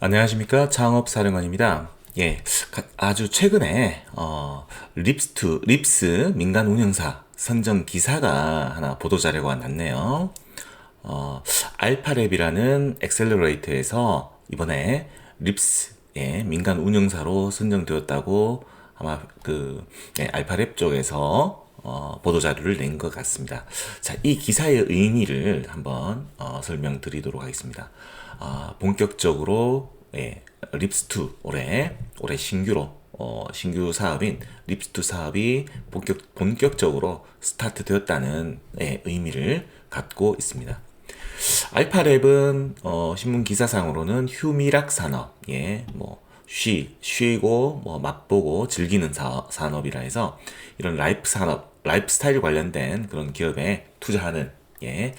안녕하십니까 창업사령관입니다. 예, 가- 아주 최근에 어, 립스투 립스 민간 운영사 선정 기사가 하나 보도 자료가 났네요. 어, 알파랩이라는 엑셀러레이터에서 이번에 립스의 민간 운영사로 선정되었다고 아마 그 예, 알파랩 쪽에서 어, 보도 자료를 낸 것 같습니다. 자, 이 기사의 의미를 한번 어, 설명드리도록 하겠습니다. 아, 본격적으로 예, 립스2 올해 올해 신규로 어, 신규 사업인 립스2 사업이 본격 본격적으로 스타트 되었다는 예, 의미를 갖고 있습니다. 알파랩은 어, 신문 기사상으로는 휴미락 산업, 예, 뭐 쉬, 쉬고 뭐 맛보고 즐기는 사, 산업이라 해서 이런 라이프 산업, 라이프 스타일 관련된 그런 기업에 투자하는 예,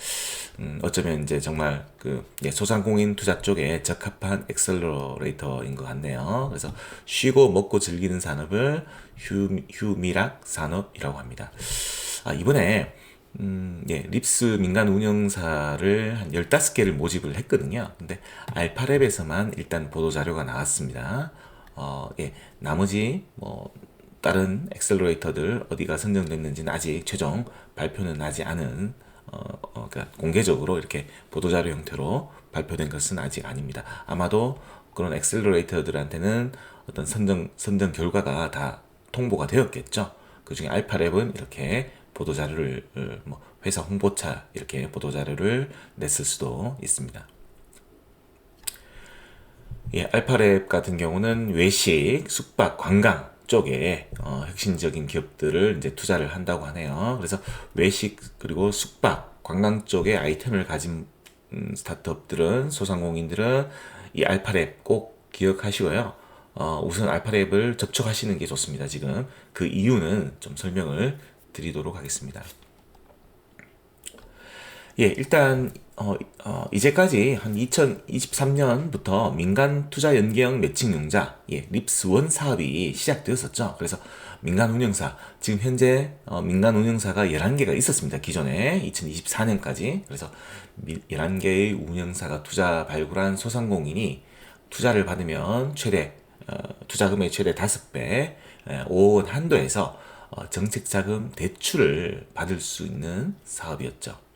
음, 어쩌면 이제 정말 그 예, 소상공인 투자 쪽에 적합한 엑셀러레이터인 것 같네요. 그래서 쉬고 먹고 즐기는 산업을 휴, 휴미락 산업이라고 합니다. 아, 이번에 음, 예, 립스 민간 운영사를 한 15개를 모집을 했거든요. 근데 알파랩에서만 일단 보도 자료가 나왔습니다. 어, 예, 나머지 뭐 다른 엑셀러레이터들 어디가 선정됐는지는 아직 최종 발표는 나지 않은 어, 어, 그러니까 공개적으로 이렇게 보도자료 형태로 발표된 것은 아직 아닙니다. 아마도 그런 엑셀러레이터들한테는 어떤 선정 선정 결과가 다 통보가 되었겠죠. 그 중에 알파랩은 이렇게 보도 자료를 어, 뭐 회사 홍보차 이렇게 보도 자료를 냈을 수도 있습니다. 예, 알파랩 같은 경우는 외식, 숙박, 관광 쪽에 어, 혁신적인 기업들을 이제 투자를 한다고 하네요. 그래서 외식 그리고 숙박, 관광 쪽에 아이템을 가진 음, 스타트업들은 소상공인들은 이 알파랩 꼭 기억하시고요. 어, 우선 알파랩을 접촉하시는 게 좋습니다. 지금 그 이유는 좀 설명을 드리도록 하겠습니다. 예, 일단 어, 어, 이제까지 한 2023년부터 민간 투자 연계형 매칭 융자, 예, 립스원 사업이 시작되었었죠. 그래서 민간 운영사, 지금 현재 어, 민간 운영사가 11개가 있었습니다. 기존에 2024년까지. 그래서 11개의 운영사가 투자 발굴한 소상공인이 투자를 받으면 최대 어, 투자금의 최대 5배, 5억 원 한도에서 어, 정책자금 대출을 받을 수 있는 사업이었죠.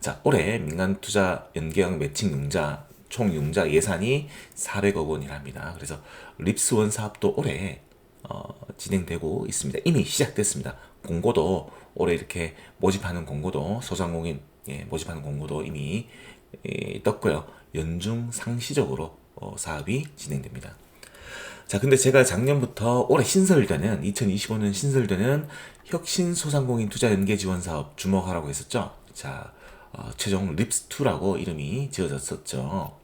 자, 올해 민간 투자 연계형 매칭 융자 총 융자 예산이 400억 원이랍니다. 그래서 립스원 사업도 올해 어, 진행되고 있습니다. 이미 시작됐습니다. 공고도 올해 이렇게 모집하는 공고도 소상공인 예, 모집하는 공고도 이미 예, 떴고요. 연중 상시적으로 어, 사업이 진행됩니다. 자, 근데 제가 작년부터 올해 신설되는 2025년 신설되는 혁신 소상공인 투자 연계 지원 사업 주목하라고 했었죠. 자, 어, 최종 립스2라고 이름이 지어졌었죠.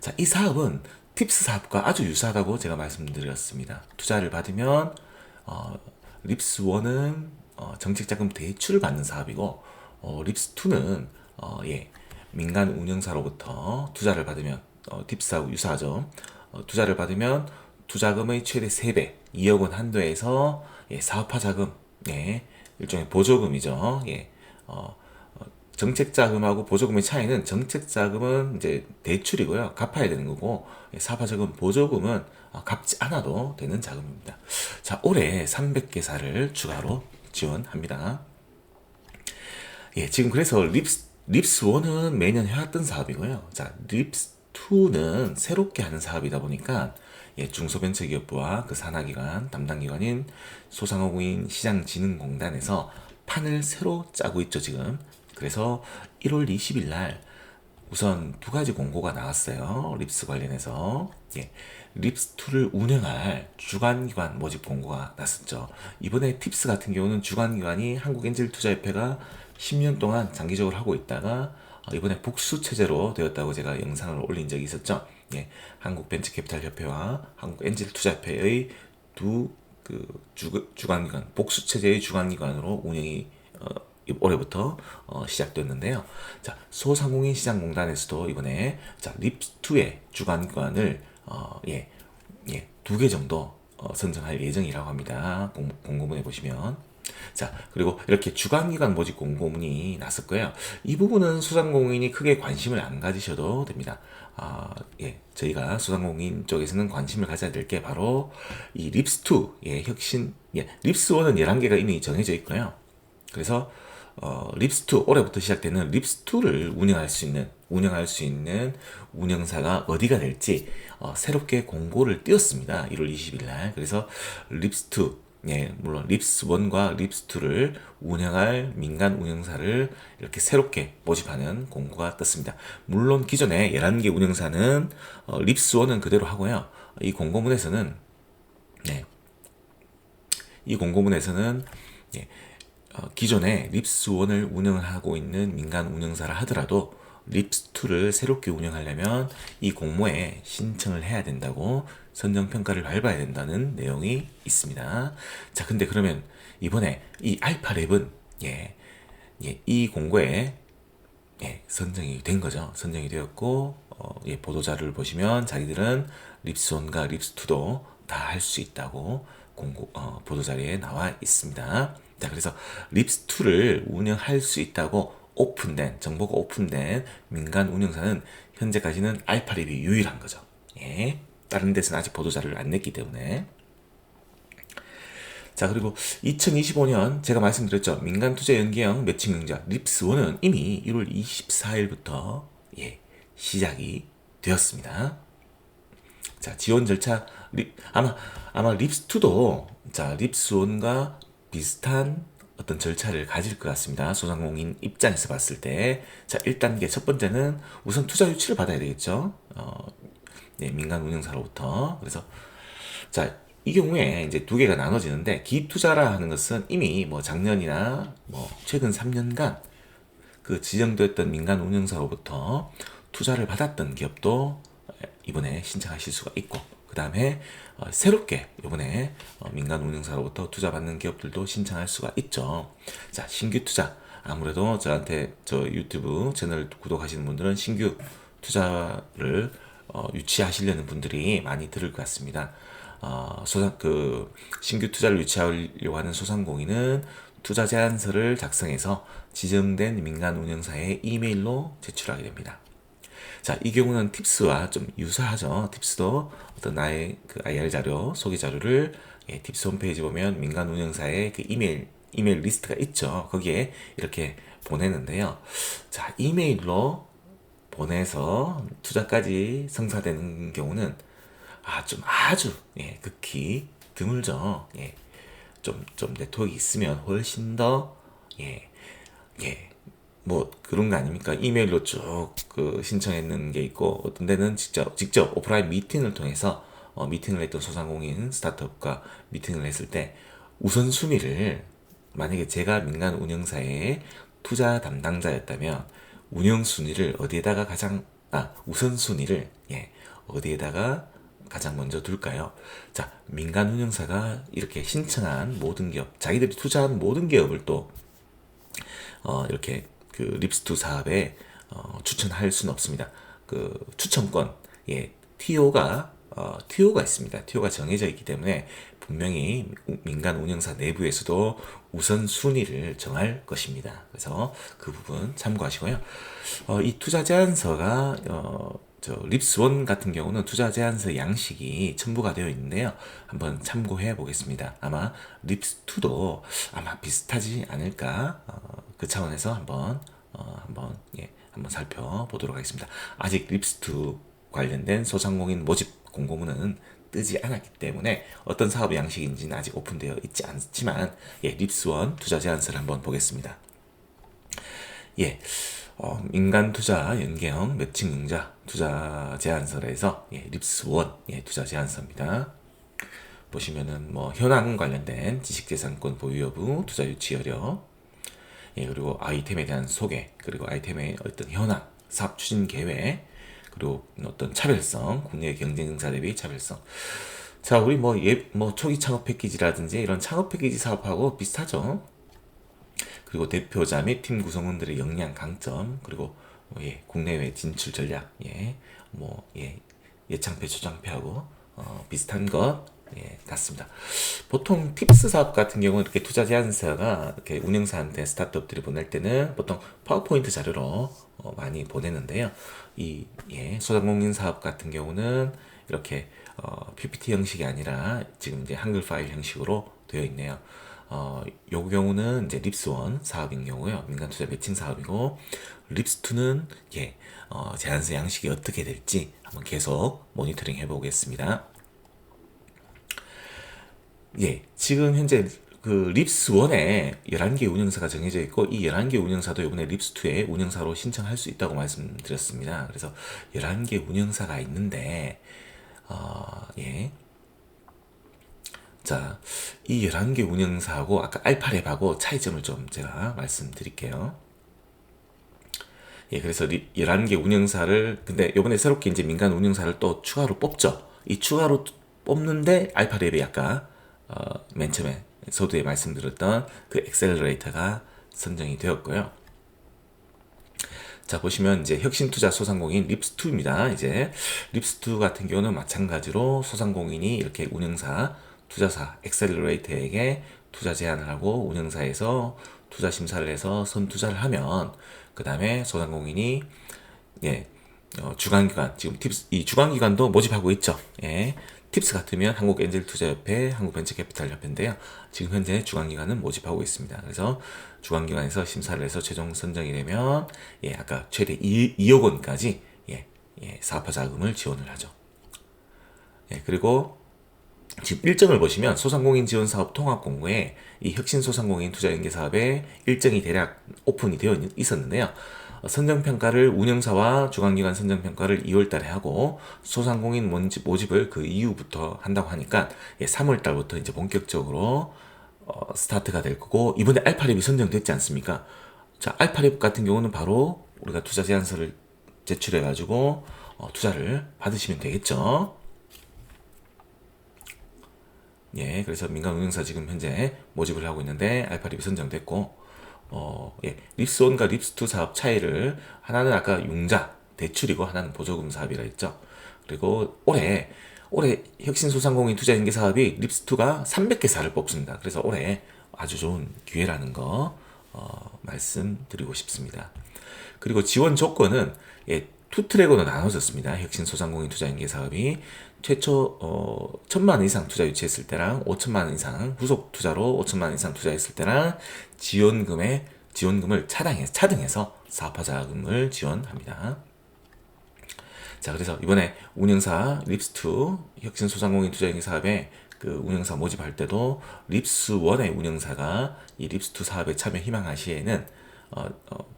자, 이 사업은 팁스 사업과 아주 유사하다고 제가 말씀드렸습니다. 투자를 받으면 어, 립스1은 어, 정책자금 대출을 받는 사업이고 어, 립스2는 어, 예, 민간 운영사로부터 투자를 받으면 어, 팁스하고 유사하죠. 어, 투자를 받으면 투자금의 최대 3배, 2억 원 한도에서 예, 사업화 자금, 예, 일종의 보조금이죠. 예, 어, 어, 정책자금하고 보조금의 차이는 정책자금은 이제 대출이고요. 갚아야 되는 거고, 예, 사업화자금, 보조금은 어, 갚지 않아도 되는 자금입니다. 자, 올해 300개사를 추가로 지원합니다. 예, 지금 그래서 립스, 립스 1은 매년 해왔던 사업이고요. 자, 립스 2는 새롭게 하는 사업이다 보니까 예, 중소벤처기업부와 그 산하기관, 담당기관인 소상공인 시장진흥공단에서 판을 새로 짜고 있죠, 지금. 그래서 1월 20일 날 우선 두 가지 공고가 나왔어요. 립스 관련해서. 예. 립스2를 운영할 주관기관 모집 공고가 났었죠. 이번에 팁스 같은 경우는 주관기관이 한국엔젤투자협회가 10년 동안 장기적으로 하고 있다가 어, 이번에 복수 체제로 되었다고 제가 영상을 올린 적이 있었죠. 예, 한국벤처캐피탈협회와 한국엔젤투자협회의 두 그 주관기관 복수 체제의 주관기관으로 운영이 어, 올해부터 어, 시작되었는데요. 자, 소상공인 시장공단에서도 이번에 자, 립2의 주관기관을 어, 예, 예, 두 개 정도 어, 선정할 예정이라고 합니다. 공, 공고문에 보시면. 자, 그리고 이렇게 주간기간 모집 공고문이 났었고요. 이 부분은 소상공인이 크게 관심을 안 가지셔도 됩니다. 아, 예, 저희가 소상공인 쪽에서는 관심을 가져야 될 게 바로 이 립스2, 예, 혁신, 예, 립스1은 11개가 이미 정해져 있고요. 그래서 어, 립스2 올해부터 시작되는 립스2를 운영할 수 있는 운영할 수 있는 운영사가 어디가 될지 어, 새롭게 공고를 띄웠습니다. 1월 20일 날. 그래서 립스2 예, 물론 립스1과 립스2를 운영할 민간 운영사를 이렇게 새롭게 모집하는 공고가 떴습니다. 물론 기존에 11개 운영사는 어, 립스1은 그대로 하고요. 이 공고문에서는 네, 이 공고문에서는 예, 어, 기존에 립스 1을 운영을 하고 있는 민간 운영사를 하더라도 립스 2를 새롭게 운영하려면 이 공모에 신청을 해야 된다고 선정 평가를 밟아야 된다는 내용이 있습니다. 자, 근데 그러면 이번에 이 알파 랩은 예, 예, 이 공고에 예, 선정이 된 거죠. 선정이 되었고 어, 예, 보도자료를 보시면 자기들은 립스 1과 립스 2도 다 할 수 있다고 공고 어, 보도자료에 나와 있습니다. 자, 그래서 립스2를 운영할 수 있다고 오픈된 정보가 오픈된 민간 운영사는 현재까지는 알파립이 유일한 거죠. 예. 다른 데서는 아직 보도자료를 안 냈기 때문에. 자, 그리고 2025년 제가 말씀드렸죠. 민간 투자 연계형 매칭 융자 립스1은 이미 1월 24일부터 예, 시작이 되었습니다. 자, 지원 절차 립, 아마 아마 립스2도 자, 립스1과 비슷한 어떤 절차를 가질 것 같습니다. 소상공인 입장에서 봤을 때. 자, 1단계 첫 번째는 우선 투자 유치를 받아야 되겠죠. 어, 네, 민간 운영사로부터. 그래서, 자, 이 경우에 이제 두 개가 나눠지는데, 기투자라 하는 것은 이미 뭐 작년이나 뭐 최근 3년간 그 지정되었던 민간 운영사로부터 투자를 받았던 기업도 이번에 신청하실 수가 있고, 그 다음에 어, 새롭게 이번에 어, 민간 운영사로부터 투자받는 기업들도 신청할 수가 있죠. 자, 신규 투자. 아무래도 저한테 저 유튜브 채널 구독하시는 분들은 신규 투자를 어, 유치하시려는 분들이 많이 들을 것 같습니다. 어, 소상 그 신규 투자를 유치하려고 하는 소상공인은 투자 제안서를 작성해서 지정된 민간 운영사에 이메일로 제출하게 됩니다. 자, 이 경우는 팁스와 좀 유사하죠. 팁스도 어떤 나의 그 IR 자료, 소개 자료를 예, 팁스 홈페이지 보면 민간 운영사의 그 이메일, 이메일 리스트가 있죠. 거기에 이렇게 보내는데요. 자, 이메일로 보내서 투자까지 성사되는 경우는 아, 좀 아주, 예, 극히 드물죠. 예. 좀, 좀 네트워크 있으면 훨씬 더, 예, 예, 뭐 그런 거 아닙니까? 이메일로 쭉 그 신청했는 게 있고 어떤 데는 직접 직접 오프라인 미팅을 통해서 어, 미팅을 했던 소상공인 스타트업과 미팅을 했을 때 우선순위를 만약에 제가 민간 운영사의 투자 담당자였다면 운영 순위를 어디에다가 가장 아 우선 순위를 예 어디에다가 가장 먼저 둘까요? 자 민간 운영사가 이렇게 신청한 모든 기업 자기들이 투자한 모든 기업을 또 어, 이렇게 그 립스투 사업에 어, 추천할 수는 없습니다. 그 추천권, 예, TO가 어, TO가 있습니다. TO가 정해져 있기 때문에 분명히 민간 운영사 내부에서도 우선 순위를 정할 것입니다. 그래서 그 부분 참고하시고요. 어, 이 투자 제안서가 어, 저 립스원 같은 경우는 투자 제안서 양식이 첨부가 되어 있는데요. 한번 참고해 보겠습니다. 아마 립스2도 아마 비슷하지 않을까 어, 그 차원에서 한번 어, 한번 예 한번 살펴보도록 하겠습니다. 아직 립스2 관련된 소상공인 모집 공고문은 뜨지 않았기 때문에 어떤 사업 양식인지는 아직 오픈되어 있지 않지만 예 립스1 투자 제안서를 한번 보겠습니다. 예. 어, 민간 투자 연계형 매칭 융자 투자 제안서에서 예, 립스1 예, 투자 제안서입니다. 보시면은 뭐 현황 관련된 지식재산권 보유 여부, 투자 유치 여력, 예, 그리고 아이템에 대한 소개, 그리고 아이템의 어떤 현황, 사업 추진 계획, 그리고 어떤 차별성, 국내 경쟁사 대비 차별성. 자, 우리 뭐, 예, 뭐, 초기 창업 패키지라든지 이런 창업 패키지 사업하고 비슷하죠. 그리고 대표자 및 팀 구성원들의 역량 강점 그리고 뭐 예, 국내외 진출 전략 예, 뭐 예, 예창패 초장패하고 어, 비슷한 것 예, 같습니다. 보통 팁스 사업 같은 경우는 이렇게 투자 제안서가 이렇게 운영사한테 스타트업들이 보낼 때는 보통 파워포인트 자료로 어, 많이 보내는데요. 이 예, 소상공인 사업 같은 경우는 이렇게 어, PPT 형식이 아니라 지금 이제 한글 파일 형식으로 되어 있네요. 어, 요 경우는 이제 립스원 사업인 경우요. 민간 투자 매칭 사업이고 립스2는 예, 어, 제안서 양식이 어떻게 될지 한번 계속 모니터링 해 보겠습니다. 예, 지금 현재 그 립스 1에 11개 운영사가 정해져 있고 이 11개 운영사도 이번에 립스 2에 운영사로 신청할 수 있다고 말씀드렸습니다. 그래서 11개 운영사가 있는데 어, 예. 자, 이 11개 운영사하고 아까 알파랩하고 차이점을 좀 제가 말씀드릴게요. 예, 그래서 11개 운영사를, 근데 요번에 새롭게 이제 민간 운영사를 또 추가로 뽑죠. 이 추가로 뽑는데 알파랩이 아까, 어, 맨 처음에 서두에 말씀드렸던 그 엑셀러레이터가 선정이 되었고요. 자, 보시면 이제 혁신투자 소상공인 립스2입니다. 이제 립스2 같은 경우는 마찬가지로 소상공인이 이렇게 운영사, 투자사, 엑셀러레이터에게 투자 제안을 하고 운영사에서 투자 심사를 해서 선투자를 하면 그 다음에 소상공인이 예, 어, 주관기관 지금 팁스 이 주관기관도 모집하고 있죠. 예. 팁스 같으면 한국 엔젤 투자협회, 한국벤처캐피탈협회인데요. 지금 현재 주관기관은 모집하고 있습니다. 그래서 주관기관에서 심사를 해서 최종 선정이 되면 예, 아까 최대 2, 2억 원까지 예, 예, 사업화 자금을 지원을 하죠. 예, 그리고 지금 일정을 보시면 소상공인 지원 사업 통합 공고에 이 혁신 소상공인 투자 연계 사업에 일정이 대략 오픈이 되어 있었는데요. 선정 평가를 운영사와 주관기관 선정 평가를 2월 달에 하고 소상공인 모집을 그 이후부터 한다고 하니까 3월 달부터 이제 본격적으로 어, 스타트가 될 거고 이번에 알파랩이 선정됐지 않습니까? 자, 알파랩 같은 경우는 바로 우리가 투자 제안서를 제출해 가지고 어, 투자를 받으시면 되겠죠. 예, 그래서 민간 운영사 지금 현재 모집을 하고 있는데 알파립이 선정됐고, 어, 예, 립스1과 립스2 사업 차이를 하나는 아까 융자, 대출이고 하나는 보조금 사업이라 했죠. 그리고 올해, 올해 혁신소상공인 투자연계 사업이 립스2가 300개 사를 뽑습니다. 그래서 올해 아주 좋은 기회라는 거, 어, 말씀드리고 싶습니다. 그리고 지원 조건은, 예, 투 트랙으로 나눠졌습니다. 혁신 소상공인 투자연계 사업이 최초 어, 천만 원 이상 투자 유치했을 때랑 오천만 원 이상 후속 투자로 오천만 원 이상 투자했을 때랑 지원금의 지원금을 차등해 차등해서 사업화 자금을 지원합니다. 자, 그래서 이번에 운영사 립스2 혁신 소상공인 투자연계 사업에 그 운영사 모집할 때도 립스1의 운영사가 이 립스2 사업에 참여 희망할 시에는 어, 어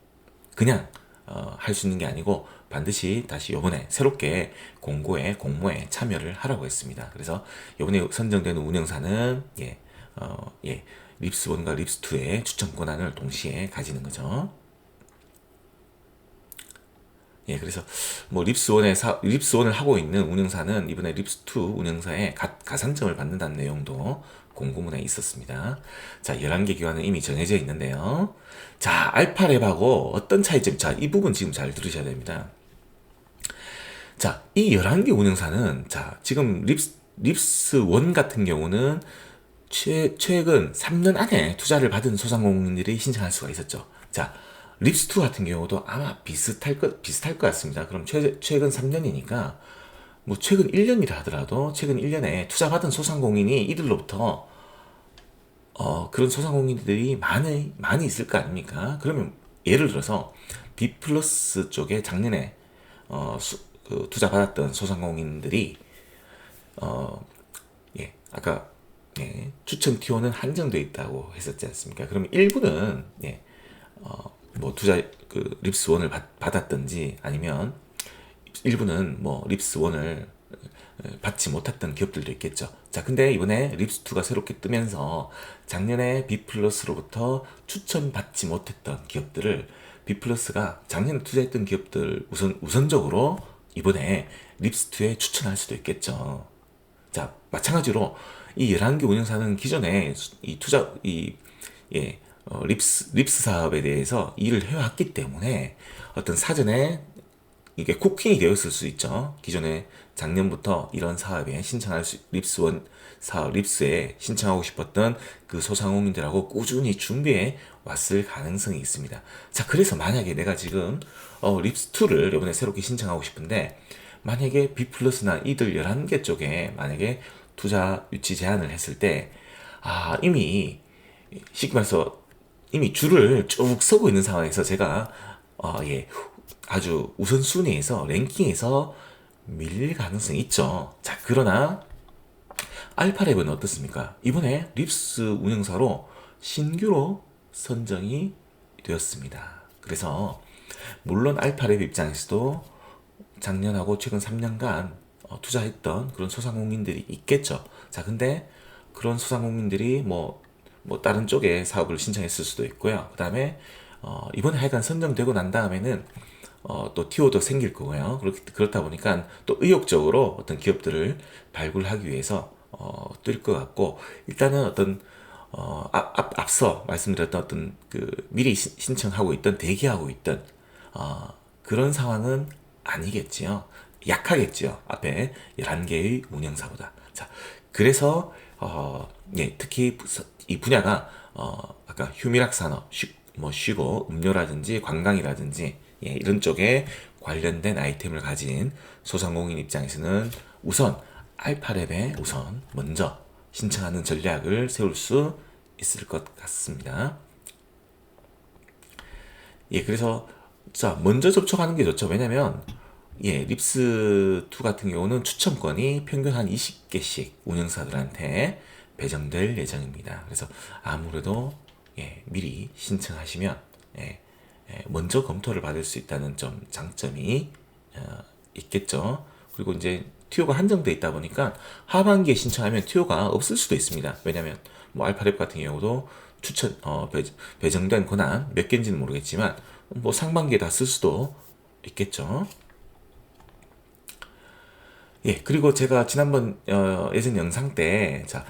그냥 어, 할 수 있는 게 아니고 반드시 다시 요번에 새롭게 공고에 공모에 참여를 하라고 했습니다. 그래서 요번에 선정되는 운영사는 예, 어, 예, 립스 1과 립스 2의 추천 권한을 동시에 가지는 거죠. 예, 그래서 뭐 립스 1의 사, 립스 1을 하고 있는 운영사는 이번에 립스 2 운영사에 가, 가산점을 받는다는 내용도 공고문에 있었습니다. 자, 11개 기관은 이미 정해져 있는데요. 자, 알파랩하고 어떤 차이점, 자, 이 부분 지금 잘 들으셔야 됩니다. 자, 이 11개 운영사는, 자, 지금 립스, 립스 1 같은 경우는 최, 최근 3년 안에 투자를 받은 소상공인들이 신청할 수가 있었죠. 자, 립스 2 같은 경우도 아마 비슷할 것, 비슷할 것 같습니다. 그럼 최, 최근 3년이니까 뭐 최근 1년이라 하더라도 최근 1년에 투자받은 소상공인이 이들로부터 어, 그런 소상공인들이 많이 많이 있을 거 아닙니까? 그러면 예를 들어서 B 플러스 쪽에 작년에 어, 수, 그 투자 받았던 소상공인들이 어, 예, 아까 예, 추천 티오는 한정돼 있다고 했었지 않습니까? 그러면 일부는 예, 어, 뭐 투자 그 립스 원을 받, 받았든지 아니면 일부는 뭐 립스 원을 받지 못했던 기업들도 있겠죠. 자, 근데 이번에 립스2가 새롭게 뜨면서 작년에 B 플러스로부터 추천받지 못했던 기업들을 B 플러스가 작년에 투자했던 기업들 우선, 우선적으로 이번에 립스2에 추천할 수도 있겠죠. 자, 마찬가지로 이 11개 운영사는 기존에 이 투자, 이, 예, 어, 립스, 립스 사업에 대해서 일을 해왔기 때문에 어떤 사전에 이게 쿠킹이 되어 있을 수 있죠. 기존에 작년부터 이런 사업에 신청할 수, 립스원 사업, 립스에 신청하고 싶었던 그 소상공인들하고 꾸준히 준비해 왔을 가능성이 있습니다. 자, 그래서 만약에 내가 지금, 어, 립스2를 이번에 새롭게 신청하고 싶은데, 만약에 B 플러스나 이들 11개 쪽에 만약에 투자 유치 제한을 했을 때, 아, 이미, 쉽게 말해서 이미 줄을 쭉 서고 있는 상황에서 제가, 어, 예, 아주 우선순위에서, 랭킹에서 밀릴 가능성이 있죠. 자, 그러나, 알파랩은 어떻습니까? 이번에 립스 운영사로 신규로 선정이 되었습니다. 그래서, 물론 알파랩 입장에서도 작년하고 최근 3년간 어, 투자했던 그런 소상공인들이 있겠죠. 자, 근데 그런 소상공인들이 뭐, 뭐 다른 쪽에 사업을 신청했을 수도 있고요. 그 다음에 어, 이번에 하여간 선정되고 난 다음에는 어, 또 TO도 생길 거고요. 그렇, 그렇다 보니까 또 의욕적으로 어떤 기업들을 발굴하기 위해서 어, 뜰것 같고 일단은 어떤 어, 앞, 앞, 앞서 말씀드렸던 어떤 그 미리 신- 신청하고 있던 대기하고 있던 어, 그런 상황은 아니겠지요. 약하겠지요. 앞에 11개의 운영사보다. 자, 그래서, 어, 예, 특히 부- 이 분야가, 어, 아까 휴미락 산업, 쉬, 뭐 쉬고, 음료라든지 관광이라든지, 예, 이런 쪽에 관련된 아이템을 가진 소상공인 입장에서는 우선 알파랩에 우선 먼저 신청하는 전략을 세울 수 있을 것 같습니다. 예, 그래서 자 먼저 접촉하는 게 좋죠. 왜냐면 예, 립스 2 같은 경우는 추첨권이 평균 한 20개씩 운영사들한테 배정될 예정입니다. 그래서 아무래도 예, 미리 신청하시면 예, 예, 먼저 검토를 받을 수 있다는 좀 장점이 어, 있겠죠. 그리고 이제 튜어가 한정돼 있다 보니까 하반기에 신청하면 튜어가 없을 수도 있습니다. 왜냐면 뭐 알파랩 같은 경우도 추천 어, 배, 배정된 권한 몇 개인지는 모르겠지만 뭐 상반기에 다 쓸 수도 있겠죠. 예, 그리고 제가 지난번 어, 예전 영상 때 자,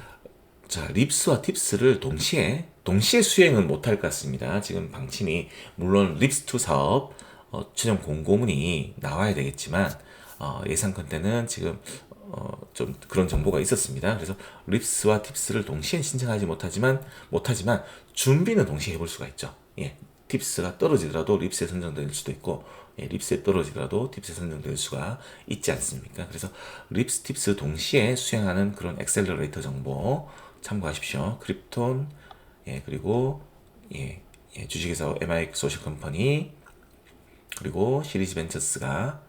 자, 립스와 팁스를 동시에 동시에 수행은 못할 것 같습니다. 지금 방침이 물론 립스2 사업 어, 최종 공고문이 나와야 되겠지만 어, 예상컨대는 지금 어, 좀 그런 정보가 있었습니다. 그래서 립스와 팁스를 동시에 신청하지 못하지만 못하지만 준비는 동시에 해볼 수가 있죠. 예, 팁스가 떨어지더라도 립스에 선정될 수도 있고 예, 립스에 떨어지더라도 팁스에 선정될 수가 있지 않습니까? 그래서 립스, 팁스 동시에 수행하는 그런 엑셀러레이터 정보 참고하십시오. 크립톤 예, 그리고 예, 예, 주식회사 MI 소셜 컴퍼니 그리고 시리즈 벤처스가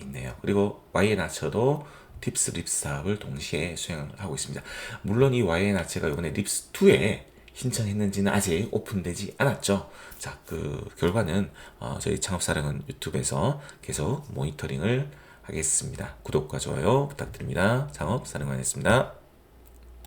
있네요. 그리고 YN 아처도 팁스 립스 사업을 동시에 수행하고 있습니다. 물론 이 YN 아처가 이번에 립스 2에 신청했는지는 아직 오픈되지 않았죠. 자, 그 결과는 어, 저희 창업사령은 유튜브에서 계속 모니터링을 하겠습니다. 구독과 좋아요 부탁드립니다. 창업사령관이었습니다.